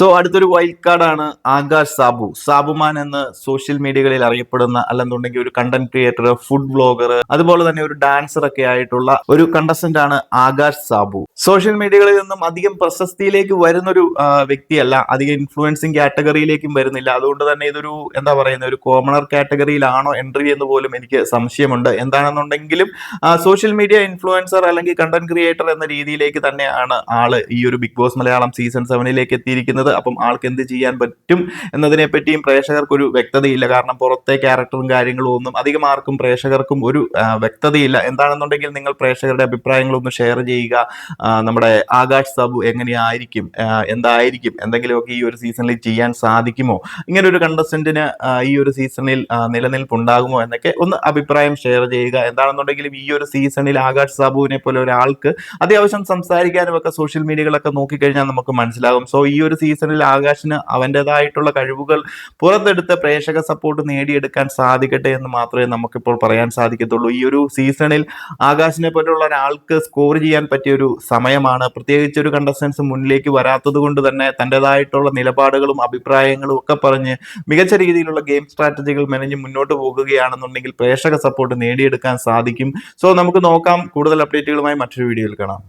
So അടുത്തൊരു wild കാർഡാണ് ആകാശ് സാബു. സാബുമാൻ എന്ന് സോഷ്യൽ മീഡിയകളിൽ അറിയപ്പെടുന്ന അല്ലെന്നുണ്ടെങ്കിൽ ഒരു കണ്ടന്റ് ക്രിയേറ്റർ ഫുഡ് ബ്ലോഗർ അതുപോലെ തന്നെ ഒരു ഡാൻസർ ഒക്കെ ആയിട്ടുള്ള ഒരു കണ്ടസ്റ്റന്റ് ആണ് ആകാശ് സാബു. സോഷ്യൽ മീഡിയകളിൽ നിന്നും അധികം പ്രശസ്തിയിലേക്ക് വരുന്നൊരു വ്യക്തിയല്ല. അധികം ഇൻഫ്ലുവൻസിങ് കാറ്റഗറിയിലേക്കും വരുന്നില്ല. അതുകൊണ്ട് തന്നെ ഇതൊരു എന്താ പറയുന്ന ഒരു കോമണർ കാറ്റഗറിയിലാണോ എൻട്രി എന്ന് പോലും എനിക്ക് സംശയമുണ്ട്. എന്താണെന്നുണ്ടെങ്കിലും സോഷ്യൽ മീഡിയ ഇൻഫ്ലുവൻസർ അല്ലെങ്കിൽ കണ്ടന്റ് ക്രിയേറ്റർ എന്ന രീതിയിലേക്ക് തന്നെയാണ് ആൾ ഈ ഒരു ബിഗ് ബോസ് മലയാളം സീസൺ സെവനിലേക്ക് എത്തിയിരിക്കുന്നത്. അപ്പം ആൾക്ക് എന്ത് ചെയ്യാൻ പറ്റും എന്നതിനെ പറ്റിയും പ്രേക്ഷകർക്കൊരു വ്യക്തതയില്ല. കാരണം പുറത്തെ ക്യാരക്ടറും കാര്യങ്ങളും ഒന്നും അധികം ആർക്കും പ്രേക്ഷകർക്കും ഒരു വ്യക്തതയില്ല. എന്താണെന്നുണ്ടെങ്കിൽ നിങ്ങൾ പ്രേക്ഷകരുടെ അഭിപ്രായങ്ങളൊന്ന് ഷെയർ ചെയ്യുക. നമ്മുടെ ആകാശ് സാബു എങ്ങനെയായിരിക്കും? എന്തായിരിക്കും? എന്തെങ്കിലുമൊക്കെ ഈ ഒരു സീസണിൽ ചെയ്യാൻ സാധിക്കുമോ? ഇങ്ങനെ ഒരു കണ്ടസ്റ്റന്റിന് ഈ ഒരു സീസണിൽ നിലനിൽപ്പ് നിലനിൽപ്പുണ്ടാകുമോ എന്നൊക്കെ ഒന്ന് അഭിപ്രായം ഷെയർ ചെയ്യുക. എന്താണെന്നുണ്ടെങ്കിലും ഈ ഒരു സീസണിൽ ആകാശ് സാബുവിനെ പോലെ ഒരാൾക്ക് അത്യാവശ്യം സംസാരിക്കാനും ഒക്കെ സോഷ്യൽ മീഡിയകളൊക്കെ നോക്കിക്കഴിഞ്ഞാൽ നമുക്ക് മനസ്സിലാകും. സോ ഈ ഒരു സീസണിൽ ആകാശിന് അവന്റെതായിട്ടുള്ള കഴിവുകൾ പുറത്തെടുത്ത് പ്രേക്ഷക സപ്പോർട്ട് നേടിയെടുക്കാൻ സാധിക്കട്ടെ എന്ന് മാത്രമേ നമുക്കിപ്പോൾ പറയാൻ സാധിക്കത്തുള്ളൂ. ഈ ഒരു സീസണിൽ ആകാശിനെ പോലുള്ള ഒരാൾക്ക് സ്കോർ ചെയ്യാൻ പറ്റിയ ഒരു സമയമാണ്. പ്രത്യേകിച്ച് ഒരു കണ്ടസ്റ്റൻസ് മുന്നിലേക്ക് വരാത്തത് കൊണ്ട് തന്നെ തന്റെതായിട്ടുള്ള നിലപാടുകളും അഭിപ്രായങ്ങളും ഒക്കെ പറഞ്ഞ് മികച്ച രീതിയിലുള്ള ഗെയിം സ്ട്രാറ്റജികൾ മെനഞ്ഞ് മുന്നോട്ട് പോകുകയാണെന്നുണ്ടെങ്കിൽ പ്രേക്ഷക സപ്പോർട്ട് നേടിയെടുക്കാൻ സാധിക്കും. സോ നമുക്ക് നോക്കാം. കൂടുതൽ അപ്ഡേറ്റുകളുമായി മറ്റൊരു വീഡിയോയിൽ കാണാം.